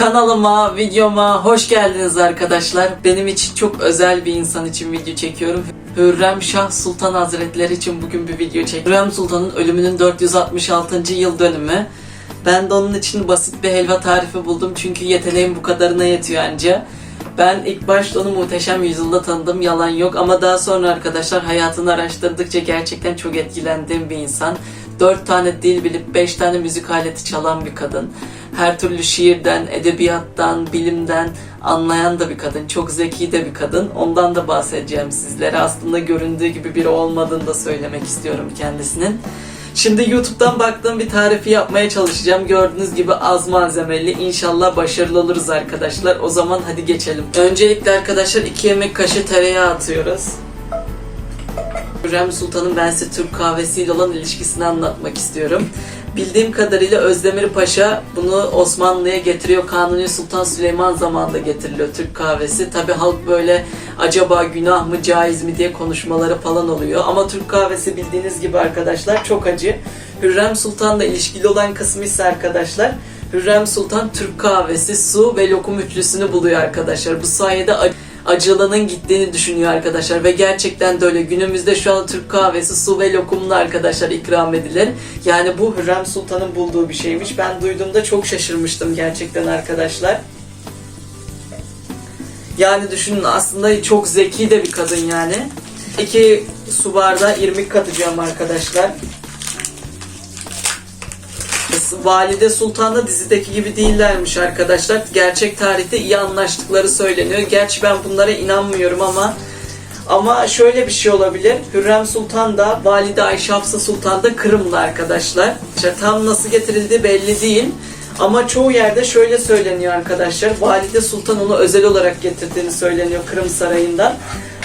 Kanalıma, videoma hoş geldiniz arkadaşlar. Benim için çok özel bir insan için video çekiyorum. Hürrem Şah Sultan Hazretleri için bugün bir video çekiyorum. Hürrem Sultan'ın ölümünün 466. yıl dönümü. Ben de onun için basit bir helva tarifi buldum çünkü yeteneğim bu kadarına yetiyor anca. Ben ilk başta onu muhteşem yüzyılda tanıdım yalan yok ama daha sonra arkadaşlar hayatını araştırdıkça gerçekten çok etkilendiğim bir insan. 4 tane dil bilip 5 tane müzik aleti çalan bir kadın. Her türlü şiirden, edebiyattan, bilimden anlayan da bir kadın. Çok zeki de bir kadın. Ondan da bahsedeceğim sizlere. Aslında göründüğü gibi biri olmadığını da söylemek istiyorum kendisinin. Şimdi YouTube'dan baktığım bir tarifi yapmaya çalışacağım. Gördüğünüz gibi az malzemeli. İnşallah başarılı oluruz arkadaşlar. O zaman hadi geçelim. Öncelikle arkadaşlar 2 yemek kaşığı tereyağı atıyoruz. Hürrem Sultan'ın ben size Türk kahvesiyle olan ilişkisini anlatmak istiyorum. Bildiğim kadarıyla Özdemir Paşa bunu Osmanlı'ya getiriyor. Kanuni Sultan Süleyman zamanında getiriliyor Türk kahvesi. Tabi halk böyle acaba günah mı caiz mi diye konuşmaları falan oluyor. Ama Türk kahvesi bildiğiniz gibi arkadaşlar çok acı. Hürrem Sultan'la ilişkili olan kısmı ise arkadaşlar Hürrem Sultan Türk kahvesi, su ve lokum üçlüsünü buluyor arkadaşlar. Bu sayede acı acılığının gittiğini düşünüyor arkadaşlar ve gerçekten de öyle. Günümüzde şu an Türk kahvesi, su ve lokumla arkadaşlar ikram edilir. Yani bu Hürrem Sultan'ın bulduğu bir şeymiş. Ben duyduğumda çok şaşırmıştım gerçekten arkadaşlar. Yani düşünün aslında çok zeki de bir kadın yani. İki su bardağı irmik katacağım arkadaşlar. Valide Sultan da dizideki gibi değillermiş arkadaşlar. Gerçek tarihte iyi anlaştıkları söyleniyor. Gerçi ben bunlara inanmıyorum ama ama şöyle bir şey olabilir. Hürrem Sultan da Valide Ayşe Hafsa Sultan da Kırımlı arkadaşlar. İşte tam nasıl getirildi belli değil. Ama çoğu yerde şöyle söyleniyor arkadaşlar. Valide Sultan onu özel olarak getirdiğini söyleniyor Kırım Sarayı'ndan.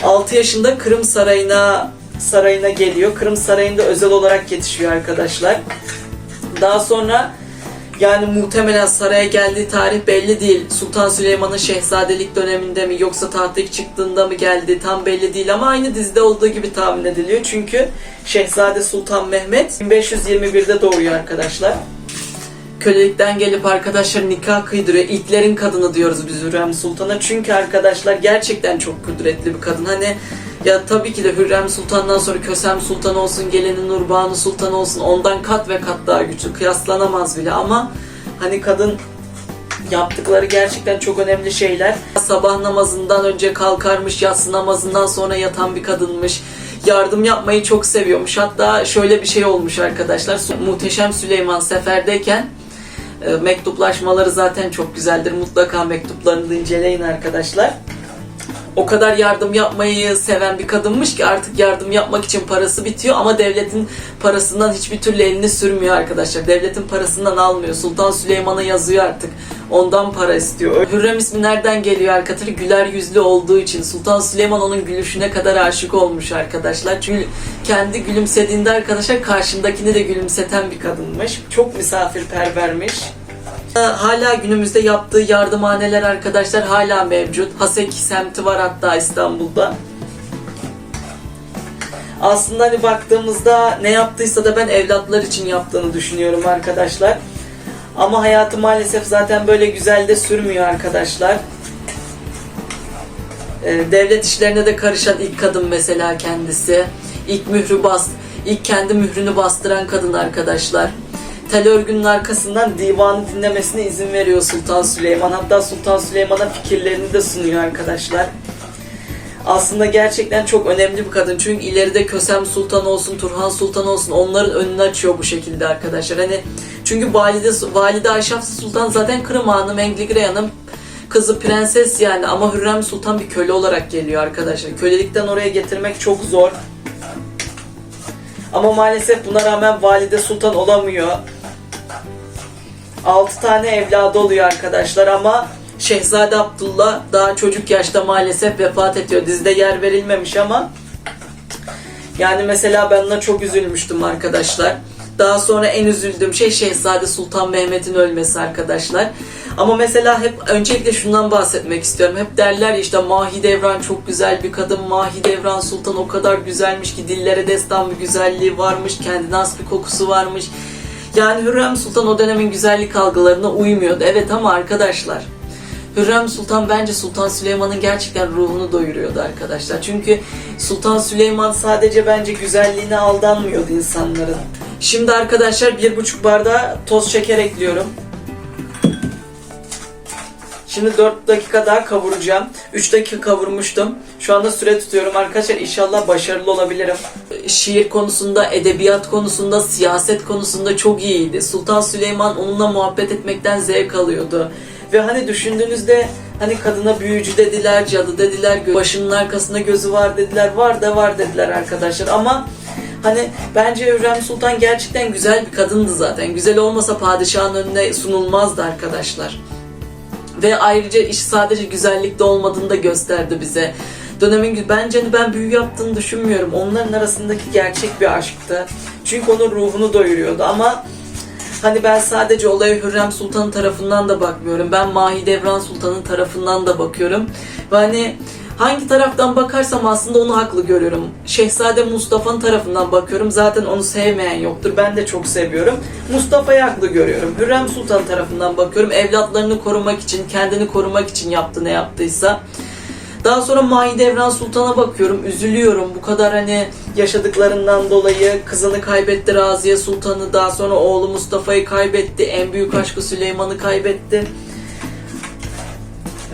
6 yaşında Kırım Sarayı'na sarayına geliyor. Kırım Sarayı'nda özel olarak yetişiyor arkadaşlar. Daha sonra yani muhtemelen saraya geldiği tarih belli değil. Sultan Süleyman'ın şehzadelik döneminde mi yoksa tahta çıktığında mı geldi tam belli değil ama aynı dizide olduğu gibi tahmin ediliyor. Çünkü Şehzade Sultan Mehmet 1521'de doğuyor arkadaşlar. Kölelikten gelip arkadaşlar nikah kıydırıyor. İlklerin kadını diyoruz biz Hürrem Sultan'a. Çünkü arkadaşlar gerçekten çok kudretli bir kadın. Hani ya tabii ki de Hürrem Sultan'dan sonra Kösem Sultan olsun, geleni Nurbanu Sultan olsun ondan kat ve kat daha güçlü. Kıyaslanamaz bile ama hani kadın yaptıkları gerçekten çok önemli şeyler. Sabah namazından önce kalkarmış, yatsı namazından sonra yatan bir kadınmış. Yardım yapmayı çok seviyormuş. Hatta şöyle bir şey olmuş arkadaşlar. Muhteşem Süleyman seferdeyken e, mektuplaşmaları zaten çok güzeldir. Mutlaka mektuplarını inceleyin arkadaşlar o kadar yardım yapmayı seven bir kadınmış ki artık yardım yapmak için parası bitiyor ama devletin parasından hiçbir türlü elini sürmüyor arkadaşlar. Devletin parasından almıyor. Sultan Süleyman'a yazıyor artık. Ondan para istiyor. Hürrem ismi nereden geliyor arkadaşlar? Güler yüzlü olduğu için. Sultan Süleyman onun gülüşüne kadar aşık olmuş arkadaşlar. Çünkü kendi gülümsediğinde arkadaşlar karşındakini de gülümseten bir kadınmış. Çok misafirpervermiş. Hala günümüzde yaptığı yardımhaneler arkadaşlar hala mevcut. Haseki semti var hatta İstanbul'da. Aslında hani baktığımızda ne yaptıysa da ben evlatlar için yaptığını düşünüyorum arkadaşlar. Ama hayatı maalesef zaten böyle güzel de sürmüyor arkadaşlar. Ee, devlet işlerine de karışan ilk kadın mesela kendisi. İlk mührü bas, ilk kendi mührünü bastıran kadın arkadaşlar tel örgünün arkasından divanı dinlemesine izin veriyor Sultan Süleyman. Hatta Sultan Süleyman'a fikirlerini de sunuyor arkadaşlar. Aslında gerçekten çok önemli bir kadın. Çünkü ileride Kösem Sultan olsun, Turhan Sultan olsun onların önünü açıyor bu şekilde arkadaşlar. Hani çünkü Valide, Valide Ayşe Sultan zaten Kırım Hanım, Engligre Hanım kızı prenses yani ama Hürrem Sultan bir köle olarak geliyor arkadaşlar. Kölelikten oraya getirmek çok zor. Ama maalesef buna rağmen Valide Sultan olamıyor. 6 tane evladı oluyor arkadaşlar ama Şehzade Abdullah daha çocuk yaşta maalesef vefat ediyor. Dizide yer verilmemiş ama yani mesela ben ona çok üzülmüştüm arkadaşlar. Daha sonra en üzüldüğüm şey Şehzade Sultan Mehmet'in ölmesi arkadaşlar. Ama mesela hep öncelikle şundan bahsetmek istiyorum. Hep derler işte Mahidevran çok güzel bir kadın. Mahidevran Sultan o kadar güzelmiş ki dillere destan bir güzelliği varmış. Kendine has bir kokusu varmış. Yani Hürrem Sultan o dönemin güzellik algılarına uymuyordu. Evet ama arkadaşlar Hürrem Sultan bence Sultan Süleyman'ın gerçekten ruhunu doyuruyordu arkadaşlar. Çünkü Sultan Süleyman sadece bence güzelliğine aldanmıyordu insanların. Şimdi arkadaşlar bir buçuk bardağı toz şeker ekliyorum. Şimdi 4 dakika daha kavuracağım. 3 dakika kavurmuştum. Şu anda süre tutuyorum arkadaşlar. İnşallah başarılı olabilirim. Şiir konusunda, edebiyat konusunda, siyaset konusunda çok iyiydi. Sultan Süleyman onunla muhabbet etmekten zevk alıyordu. Ve hani düşündüğünüzde hani kadına büyücü dediler, cadı dediler, başının arkasında gözü var dediler, var da var dediler arkadaşlar. Ama Hani bence Hürrem Sultan gerçekten güzel bir kadındı zaten. Güzel olmasa padişahın önüne sunulmazdı arkadaşlar. Ve ayrıca iş sadece güzellikte olmadığını da gösterdi bize. Dönemin bence hani ben büyü yaptığını düşünmüyorum. Onların arasındaki gerçek bir aşktı. Çünkü onun ruhunu doyuruyordu ama hani ben sadece olaya Hürrem Sultan tarafından da bakmıyorum. Ben Mahidevran Sultan'ın tarafından da bakıyorum. Ve hani hangi taraftan bakarsam aslında onu haklı görüyorum. Şehzade Mustafa'nın tarafından bakıyorum. Zaten onu sevmeyen yoktur. Ben de çok seviyorum. Mustafa'yı haklı görüyorum. Hürrem Sultan tarafından bakıyorum. Evlatlarını korumak için, kendini korumak için yaptı ne yaptıysa. Daha sonra Mahidevran Sultan'a bakıyorum, üzülüyorum. Bu kadar hani yaşadıklarından dolayı kızını kaybetti Raziye Sultan'ı, daha sonra oğlu Mustafa'yı kaybetti, en büyük aşkı Süleyman'ı kaybetti.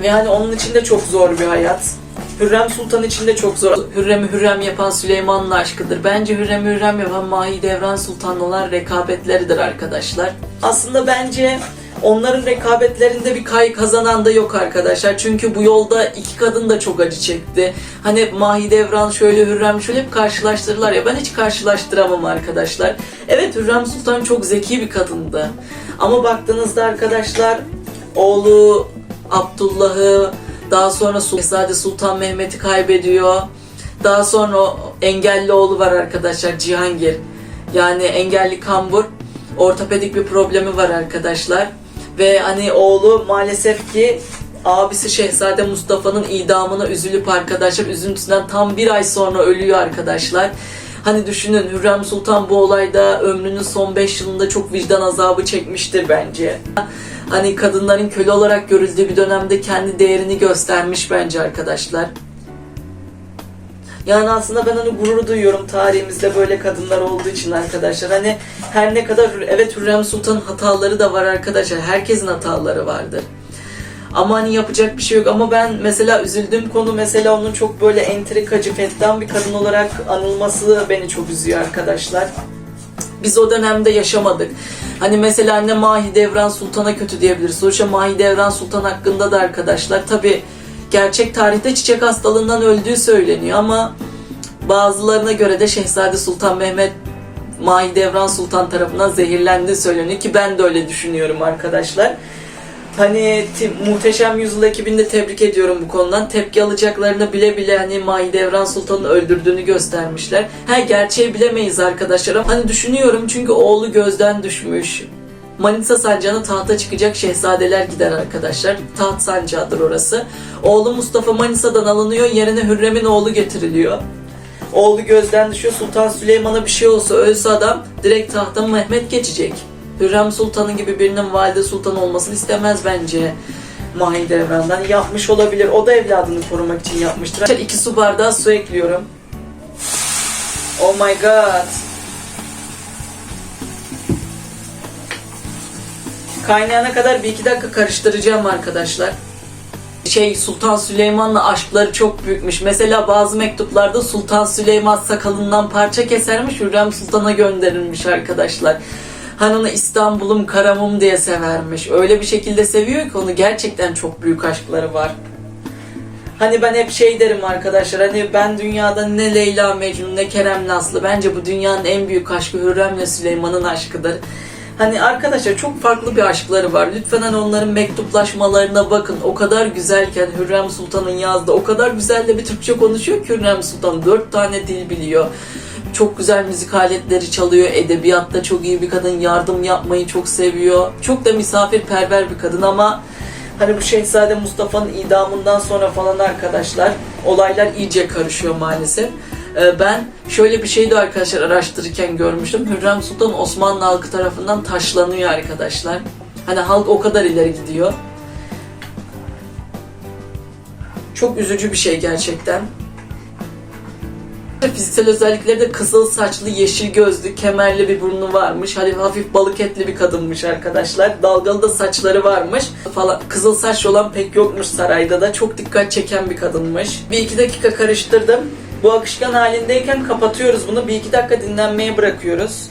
Ve hani onun için de çok zor bir hayat. Hürrem Sultan için de çok zor. Hürrem'i Hürrem yapan Süleyman'ın aşkıdır. Bence Hürrem'i Hürrem yapan Mahidevran Sultan'la olan rekabetleridir arkadaşlar. Aslında bence onların rekabetlerinde bir kay kazanan da yok arkadaşlar. Çünkü bu yolda iki kadın da çok acı çekti. Hani Mahidevran şöyle Hürrem şöyle hep karşılaştırırlar ya ben hiç karşılaştıramam arkadaşlar. Evet Hürrem Sultan çok zeki bir kadındı. Ama baktığınızda arkadaşlar oğlu Abdullah'ı daha sonra Şehzade Sultan Mehmet'i kaybediyor. Daha sonra engelli oğlu var arkadaşlar Cihangir. Yani engelli kambur. Ortopedik bir problemi var arkadaşlar. Ve hani oğlu maalesef ki abisi Şehzade Mustafa'nın idamına üzülüp arkadaşlar üzüntüsünden tam bir ay sonra ölüyor arkadaşlar. Hani düşünün Hürrem Sultan bu olayda ömrünün son 5 yılında çok vicdan azabı çekmiştir bence. Hani kadınların köle olarak görüldüğü bir dönemde kendi değerini göstermiş bence arkadaşlar. Yani aslında ben hani gurur duyuyorum tarihimizde böyle kadınlar olduğu için arkadaşlar. Hani her ne kadar evet Hürrem Sultan'ın hataları da var arkadaşlar. Herkesin hataları vardır. Ama hani yapacak bir şey yok. Ama ben mesela üzüldüğüm konu mesela onun çok böyle entrikacı, fettan bir kadın olarak anılması beni çok üzüyor arkadaşlar. Biz o dönemde yaşamadık. Hani mesela anne Mahidevran Sultan'a kötü diyebiliriz. Sonuçta Mahidevran Sultan hakkında da arkadaşlar tabi gerçek tarihte çiçek hastalığından öldüğü söyleniyor ama bazılarına göre de Şehzade Sultan Mehmet Mahidevran Sultan tarafından zehirlendiği söyleniyor ki ben de öyle düşünüyorum arkadaşlar. Hani Muhteşem Yüzyıl ekibini de tebrik ediyorum bu konudan. Tepki alacaklarını bile bile hani Mahidevran Sultan'ı öldürdüğünü göstermişler. Ha gerçeği bilemeyiz arkadaşlar hani düşünüyorum çünkü oğlu gözden düşmüş. Manisa sancağına tahta çıkacak şehzadeler gider arkadaşlar. Taht sancağıdır orası. Oğlu Mustafa Manisa'dan alınıyor yerine Hürrem'in oğlu getiriliyor. Oğlu gözden düşüyor. Sultan Süleyman'a bir şey olsa ölse adam direkt tahta Mehmet geçecek. Hürrem Sultan'ın gibi birinin valide sultan olmasını istemez bence. Mahidevran'dan yapmış olabilir. O da evladını korumak için yapmıştır. İki su bardağı su ekliyorum. Oh my god. Kaynayana kadar bir iki dakika karıştıracağım arkadaşlar. Şey Sultan Süleyman'la aşkları çok büyükmüş. Mesela bazı mektuplarda Sultan Süleyman sakalından parça kesermiş Hürrem Sultan'a gönderilmiş arkadaşlar. Onu İstanbul'um karamım diye severmiş. Öyle bir şekilde seviyor ki onu gerçekten çok büyük aşkları var. Hani ben hep şey derim arkadaşlar hani ben dünyada ne Leyla Mecnun ne Kerem Naslı bence bu dünyanın en büyük aşkı Hürrem'le Süleyman'ın aşkıdır. Hani arkadaşlar çok farklı bir aşkları var. Lütfen hani onların mektuplaşmalarına bakın. O kadar güzelken Hürrem Sultan'ın yazdığı o kadar güzel de bir Türkçe konuşuyor ki Hürrem Sultan. Dört tane dil biliyor. Çok güzel müzik aletleri çalıyor. Edebiyatta çok iyi bir kadın. Yardım yapmayı çok seviyor. Çok da misafirperver bir kadın ama Hani bu Şehzade Mustafa'nın idamından sonra falan arkadaşlar olaylar iyice karışıyor maalesef. Ee, ben şöyle bir şey de arkadaşlar araştırırken görmüştüm. Hürrem Sultan Osmanlı halkı tarafından taşlanıyor arkadaşlar. Hani halk o kadar ileri gidiyor. Çok üzücü bir şey gerçekten. Fiziksel özellikleri de kızıl saçlı, yeşil gözlü, kemerli bir burnu varmış. Hani hafif balık etli bir kadınmış arkadaşlar. Dalgalı da saçları varmış. Falan. Kızıl saçlı olan pek yokmuş sarayda da. Çok dikkat çeken bir kadınmış. Bir iki dakika karıştırdım. Bu akışkan halindeyken kapatıyoruz bunu. Bir iki dakika dinlenmeye bırakıyoruz.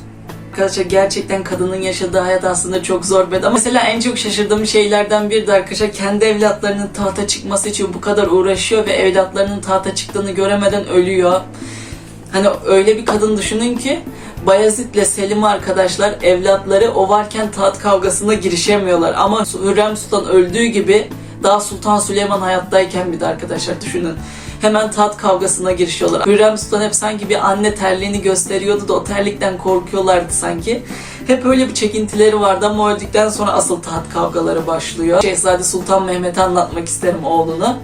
Arkadaşlar gerçekten kadının yaşadığı hayat aslında çok zor bir ama mesela en çok şaşırdığım şeylerden biri de arkadaşlar kendi evlatlarının tahta çıkması için bu kadar uğraşıyor ve evlatlarının tahta çıktığını göremeden ölüyor. Hani öyle bir kadın düşünün ki Bayezid'le Selim arkadaşlar evlatları o varken taht kavgasına girişemiyorlar. Ama Hürrem Sultan öldüğü gibi daha Sultan Süleyman hayattayken bir de arkadaşlar düşünün. Hemen taht kavgasına girişiyorlar. Hürrem Sultan hep sanki bir anne terliğini gösteriyordu da o terlikten korkuyorlardı sanki. Hep öyle bir çekintileri vardı ama öldükten sonra asıl taht kavgaları başlıyor. Şehzade Sultan Mehmet'i anlatmak isterim oğlunu.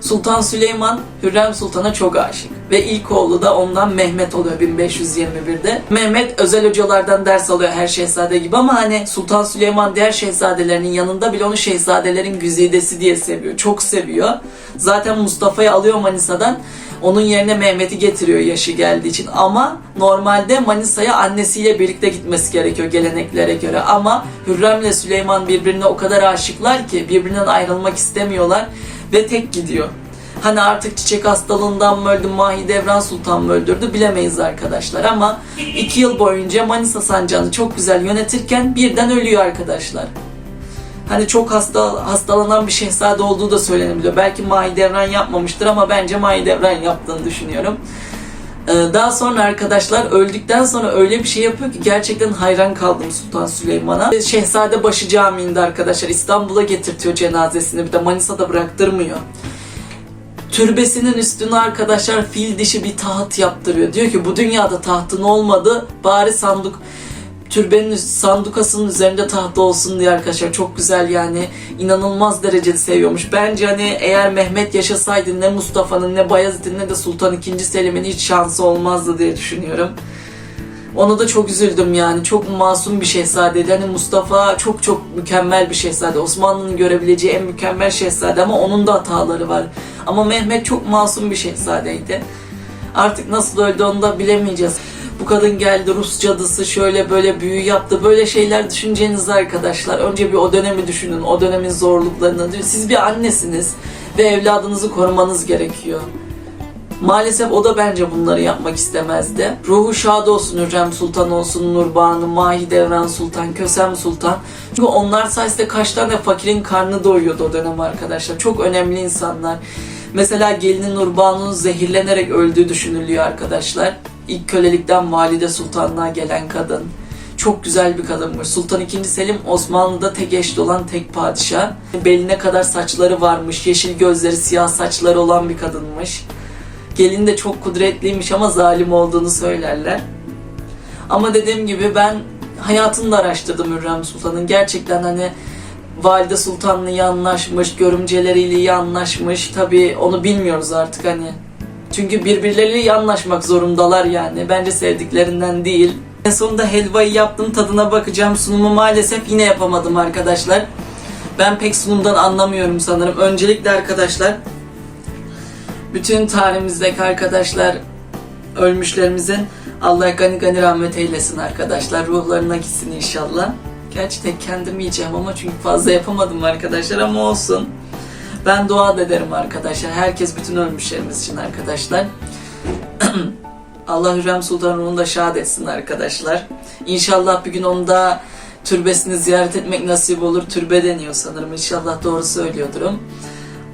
Sultan Süleyman Hürrem Sultan'a çok aşık ve ilk oğlu da ondan Mehmet oluyor 1521'de. Mehmet özel hocalardan ders alıyor her şehzade gibi ama hani Sultan Süleyman diğer şehzadelerinin yanında bile onu şehzadelerin güzidesi diye seviyor. Çok seviyor. Zaten Mustafa'yı alıyor Manisa'dan. Onun yerine Mehmet'i getiriyor yaşı geldiği için. Ama normalde Manisa'ya annesiyle birlikte gitmesi gerekiyor geleneklere göre. Ama Hürrem'le Süleyman birbirine o kadar aşıklar ki birbirinden ayrılmak istemiyorlar ve tek gidiyor. Hani artık çiçek hastalığından mı öldü, Mahidevran Sultan mı öldürdü bilemeyiz arkadaşlar. Ama iki yıl boyunca Manisa sancağını çok güzel yönetirken birden ölüyor arkadaşlar. Hani çok hasta hastalanan bir şehzade olduğu da söylenebiliyor. Belki Mahidevran yapmamıştır ama bence Mahidevran yaptığını düşünüyorum. Ee, Daha sonra arkadaşlar öldükten sonra öyle bir şey yapıyor ki gerçekten hayran kaldım Sultan Süleyman'a. Şehzade Başı Camii'nde arkadaşlar İstanbul'a getirtiyor cenazesini bir de Manisa'da bıraktırmıyor. Türbesinin üstüne arkadaşlar fil dişi bir taht yaptırıyor. Diyor ki bu dünyada tahtın olmadı bari sandık türbenin sandukasının üzerinde tahtı olsun diye arkadaşlar çok güzel yani inanılmaz derecede seviyormuş. Bence hani eğer Mehmet yaşasaydı ne Mustafa'nın ne Bayezid'in ne de Sultan II. Selim'in hiç şansı olmazdı diye düşünüyorum. Ona da çok üzüldüm yani. Çok masum bir şehzadeydi. Hani Mustafa çok çok mükemmel bir şehzade. Osmanlı'nın görebileceği en mükemmel şehzade ama onun da hataları var. Ama Mehmet çok masum bir şehzadeydi. Artık nasıl öldü onu da bilemeyeceğiz. Bu kadın geldi Rus cadısı şöyle böyle büyü yaptı. Böyle şeyler düşüneceğiniz arkadaşlar. Önce bir o dönemi düşünün. O dönemin zorluklarını. Siz bir annesiniz ve evladınızı korumanız gerekiyor. Maalesef o da bence bunları yapmak istemezdi. Ruhu şad olsun Hürrem Sultan olsun, Nurbanu, Mahidevran Sultan, Kösem Sultan. Çünkü onlar sayesinde kaç tane fakirin karnı doyuyordu o dönem arkadaşlar. Çok önemli insanlar. Mesela gelinin Nurbanu'nun zehirlenerek öldüğü düşünülüyor arkadaşlar. İlk kölelikten valide sultanlığa gelen kadın. Çok güzel bir kadınmış. Sultan II. Selim Osmanlı'da tek eşli olan tek padişah. Beline kadar saçları varmış. Yeşil gözleri, siyah saçları olan bir kadınmış. Gelin de çok kudretliymiş ama zalim olduğunu söylerler. Ama dediğim gibi ben hayatını da araştırdım Hürrem Sultan'ın. Gerçekten hani Valide Sultan'la iyi anlaşmış, görümceleriyle iyi anlaşmış. Tabii onu bilmiyoruz artık hani. Çünkü birbirleriyle anlaşmak zorundalar yani. Bence sevdiklerinden değil. En sonunda helvayı yaptım, tadına bakacağım. Sunumu maalesef yine yapamadım arkadaşlar. Ben pek sunumdan anlamıyorum sanırım. Öncelikle arkadaşlar bütün tarihimizdeki arkadaşlar ölmüşlerimizin Allah gani gani rahmet eylesin arkadaşlar. Ruhlarına gitsin inşallah. Gerçi tek kendim yiyeceğim ama çünkü fazla yapamadım arkadaşlar ama olsun. Ben dua ederim arkadaşlar. Herkes bütün ölmüşlerimiz için arkadaşlar. Allah Hürrem Sultan ruhunu da şad etsin arkadaşlar. İnşallah bir gün onu da türbesini ziyaret etmek nasip olur. Türbe deniyor sanırım. İnşallah doğru söylüyodurum.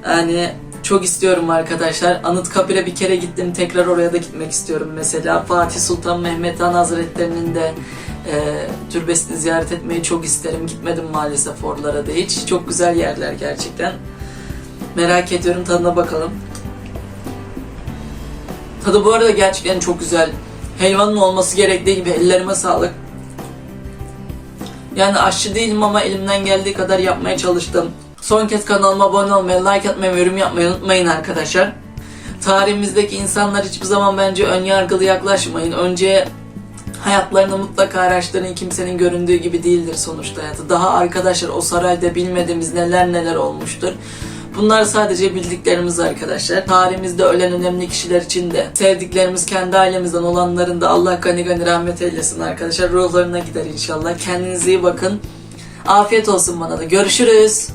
Yani çok istiyorum arkadaşlar. Anıtkabir'e bir kere gittim. Tekrar oraya da gitmek istiyorum mesela. Fatih Sultan Mehmet Han Hazretleri'nin de e, türbesini ziyaret etmeyi çok isterim. Gitmedim maalesef oralara da hiç. Çok güzel yerler gerçekten. Merak ediyorum tadına bakalım. Tadı bu arada gerçekten çok güzel. Helvanın olması gerektiği gibi ellerime sağlık. Yani aşçı değilim ama elimden geldiği kadar yapmaya çalıştım. Son kez kanalıma abone olmayı, like atmayı yorum yapmayı unutmayın arkadaşlar. Tarihimizdeki insanlar hiçbir zaman bence ön yargılı yaklaşmayın. Önce hayatlarını mutlaka araştırın. Kimsenin göründüğü gibi değildir sonuçta hayatı. Daha arkadaşlar o sarayda bilmediğimiz neler neler olmuştur. Bunlar sadece bildiklerimiz arkadaşlar. Tarihimizde ölen önemli kişiler için de sevdiklerimiz kendi ailemizden olanların da Allah gani gani rahmet eylesin arkadaşlar. Ruhlarına gider inşallah. Kendinize iyi bakın. Afiyet olsun bana da. Görüşürüz.